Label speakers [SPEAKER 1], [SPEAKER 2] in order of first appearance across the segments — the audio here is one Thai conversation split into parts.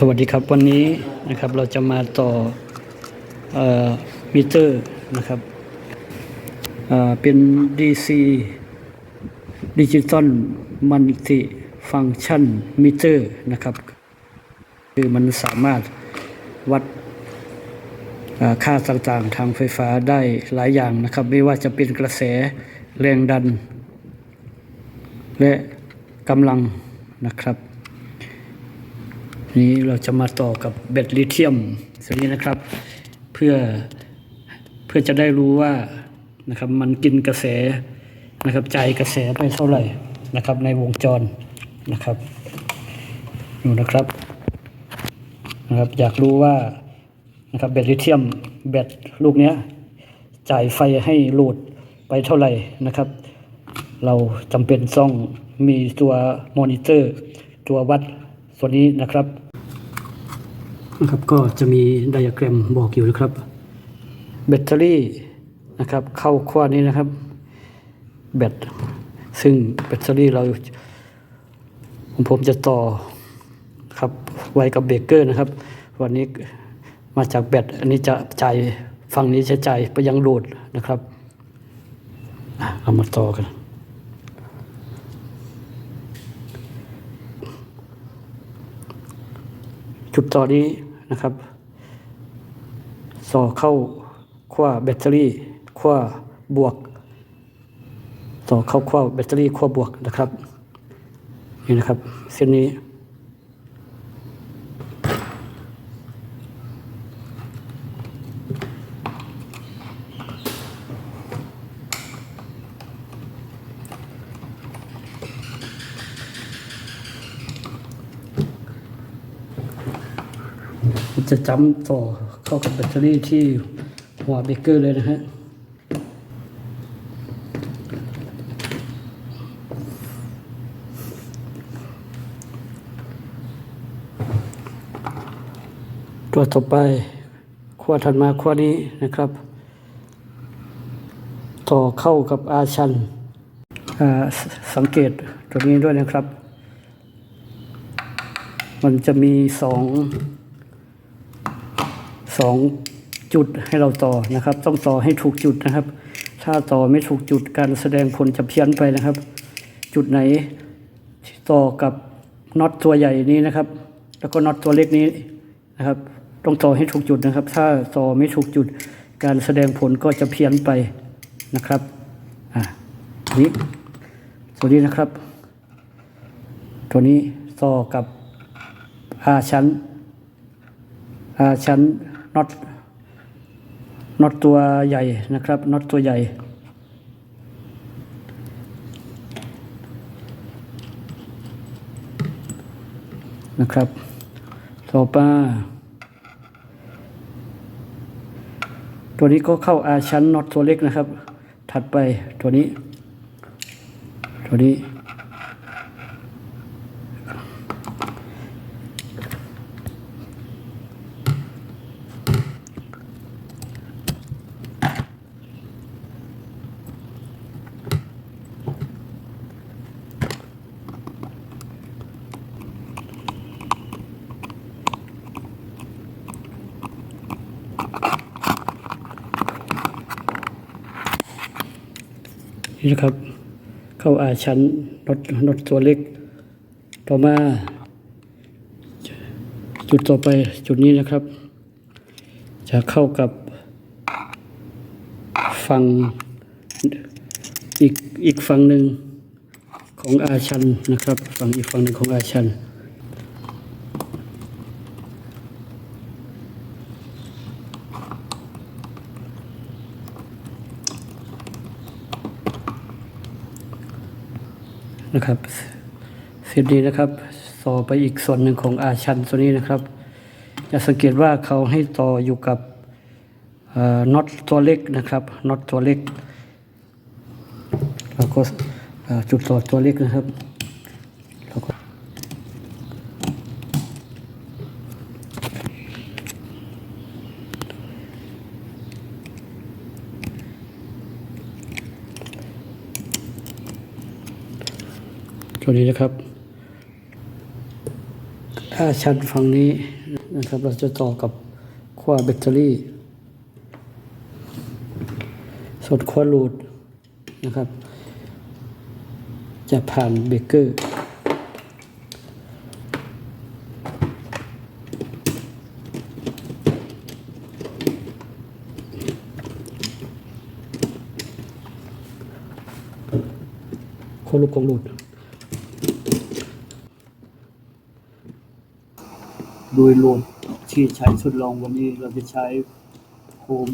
[SPEAKER 1] สวัสดีครับวันนี้นะครับเราจะมาต่ออมิเตอร์นะครับเเป็น DC ดิจิตอลมัลติฟัง c t ชันมิเตอร์นะครับ คือมันสามารถวัดค่าต่างๆทางไฟฟ้าได้หลายอย่างนะครับ ไม่ว่าจะเป็นกระแสแรงดัน และกำลังนะครับ นี้เราจะมาต่อกับแบตลิเธียมตัวนี้นะครับ เพื่อเพื่อจะได้รู้ว่านะครับมันกินกระแสนะครับจ่ายกระแสไปเท่าไหร่นะครับ ในวงจรนะครับอยู่นะครับนะครับอยากรู้ว่านะครับแบตลิเธียมแบตลูกเนี้ยจ่ายไฟให้โหลดไปเท่าไหร่นะครับ เราจำเป็นต้องมีตัวมอนิเตอร์ ตัววัดตัวนี้นะครับ ครับก็จะมีไดอะแกรมบอกอยู่นะครับ แบตเตอรี่นะครับ เข้าขั้วนี้นะครับ แบตซึ่งแบตเตอรี่เราผมผมจะต่อครับไว้กับเบรกเกอร์นะครับ วันนี้มาจากแบตอันนี้จะจ่ายฝั่งนี้จะจ่ายไปยังโหลดนะครับเอามาต่อกันจุดต่อนี้ นะครับส่อเข้าขั้วแบตเตอรี่ขั้วบวกส่อเข้าขั้วแบตเตอรี่ขั้วบวกนะครับนี่นะครับเส้นนี้ จะจำต่อเข้ากับแบตเตอรี่ที่หัวเบเกอร์เลยนะฮะตัวต่อไปขั้วถัดมาขั้วนี้นะครับ ต่อเข้ากับอาชันสสังเกตตัวนี้ด้วยนะครับ มันจะมีสอง สองจุดให้เราต่อนะครับ ต้องต่อให้ถูกจุดนะครับ ถ้าต่อไม่ถูกจุดการแสดงผลจะเพี้ยนไปนะครับ จุดไหนต่อกับน็อตตัวใหญ่นี้นะครับ แล้วก็น็อตตัวเล็กนี้นะครับ ต้องต่อให้ถูกจุดนะครับ ถ้าต่อไม่ถูกจุด การแสดงผลก็จะเพี้ยนไปนะครับอ่านี้ตัวนี้นะครับ ตัวนี้ต่อกับอาชั้นอาชั้น น็อตน็อตตัวใหญ่นะครับน็อตตัวใหญ่ นะครับต่อไปตัวนี้ก็เข้าอาชั้นน็อตตัวเล็กนะครับ ถัดไปตัวนี้ ตัวนี้ นี่นะครับ เข้าอาชั้นรถรถตัวเล็ก ต่อมา จุดต่อไปจุดนี้นะครับ จะเข้ากับฝั่งอีกอีกฝั่งหนึ่งของอาชันนะครับ ฝั่งอีกฝั่งหนึ่งของอาชัน นะครับเส้นนี้นะครับ ต่อไปอีกส่วนหนึ่งของอาชันตัวนี้นะครับจะสังเกตว่าเขาให้ต่ออยู่กับน็อตตัวเล็กนะครับน็อตตัวเล็กแล้วก็จุดต่อตัวเล็กนะครับ ตัวนี้นะครับ ถ้าชั้นฝั่งนี้นะครับ เราจะต่อกับขั้วแบตเตอรี่ ส่วนขั้วรูดนะครับ จะผ่านเบรกเกอร์โคลูกของหลุด โดยรวมที่ใช้ทดลองวันนี้เราจะใช้โคม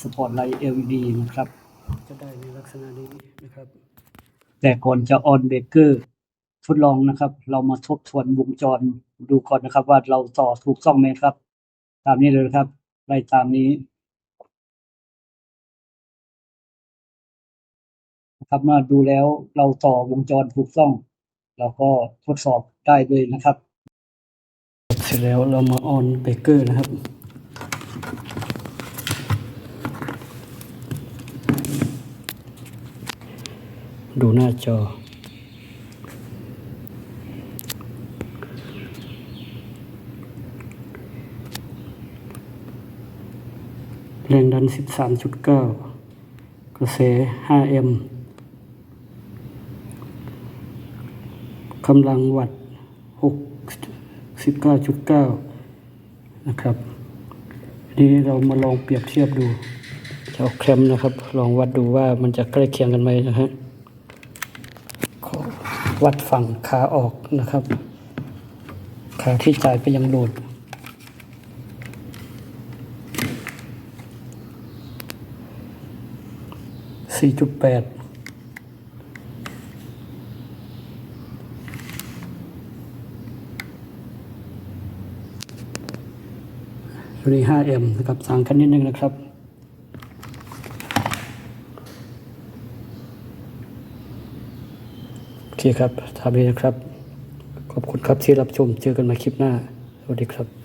[SPEAKER 1] สปอตไลท์ LED นะครับ จะได้ในลักษณะนี้นะครับ แต่ก่อนจะออนเบรกเกอร์ทดลองนะครับ เรามาทบทวนวงจรดูก่อนนะครับ ว่าเราต่อถูกต้องไหมครับ ตามนี้เลยนะครับไล่ตามนี้นะครับมาดูแล้วเราต่อวงจรถูกต้อง เราก็ทดสอบได้เลยนะครับ เสร็จแล้วเรามาออนเบเกอร์นะครับ ดูหน้าจอ แรงดัน 13.9 กระแส 5M กำลังวัตต์ 19.9 นะครับนี้เรามาลองเปรียบเทียบดูเอาแคมนะครับ ลองวัดดูว่ามันจะใกล้เคียงกันไหมนะฮะวัดฝั่งขาออกนะครับขาที่จ่ายไปยังโหลดแปด ตัวนี้ 5M นะครับต่างกันนิดนึงนะครับ โอเคครับทำนี้นะครับ ขอบคุณครับที่รับชมเจอกันใหมาคลิปหน้า สวัสดีครับ